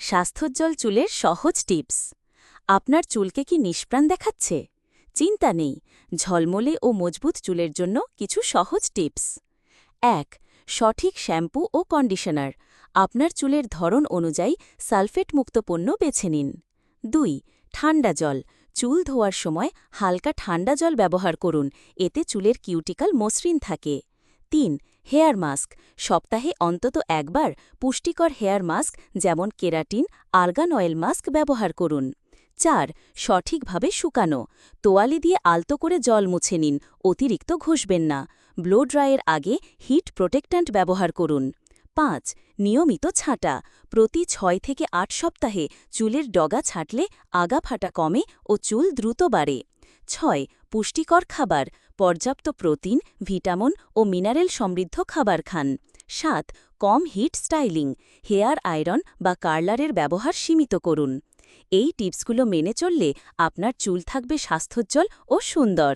স্বাস্থ্যোজ্জ্বল চুলের সহজ টিপস। আপনার চুলকে কি নিষ্প্রাণ দেখাচ্ছে? চিন্তা নেই, ঝলমলে ও মজবুত চুলের জন্য কিছু সহজ টিপস। এক, সঠিক শ্যাম্পু ও কন্ডিশনার। আপনার চুলের ধরন অনুযায়ী সালফেট মুক্ত পণ্য বেছে নিন। দুই, ঠান্ডা জল। চুল ধোয়ার সময় হালকা ঠান্ডা জল ব্যবহার করুন, এতে চুলের কিউটিকাল মসৃণ থাকে। তিন, হেয়ার মাস্ক। সপ্তাহে অন্তত একবার পুষ্টিকর হেয়ার মাস্ক, যেমন কেরাটিন, আর্গান অয়েল মাস্ক ব্যবহার করুন। চার, সঠিকভাবে শুকানো। তোয়ালি দিয়ে আলতো করে জল মুছে নিন, অতিরিক্ত ঘষবেন না। ব্লো ড্রায়ের আগে হিট প্রোটেক্ট্যান্ট ব্যবহার করুন। পাঁচ, নিয়মিত ছাঁটা। প্রতি ছয় থেকে আট সপ্তাহে চুলের ডগা ছাঁটলে আগা ফাটা কমে ও চুল দ্রুত বাড়ে। ছয়, পুষ্টিকর খাবার। পর্যাপ্ত প্রোটিন, ভিটামিন ও মিনারেল সমৃদ্ধ খাবার খান। সাত, কম হিট স্টাইলিং, হেয়ার আয়রন বা কার্লারের ব্যবহার সীমিত করুন। এই টিপসগুলো মেনে চললে আপনার চুল থাকবে স্বাস্থ্যোজ্জ্বল ও সুন্দর।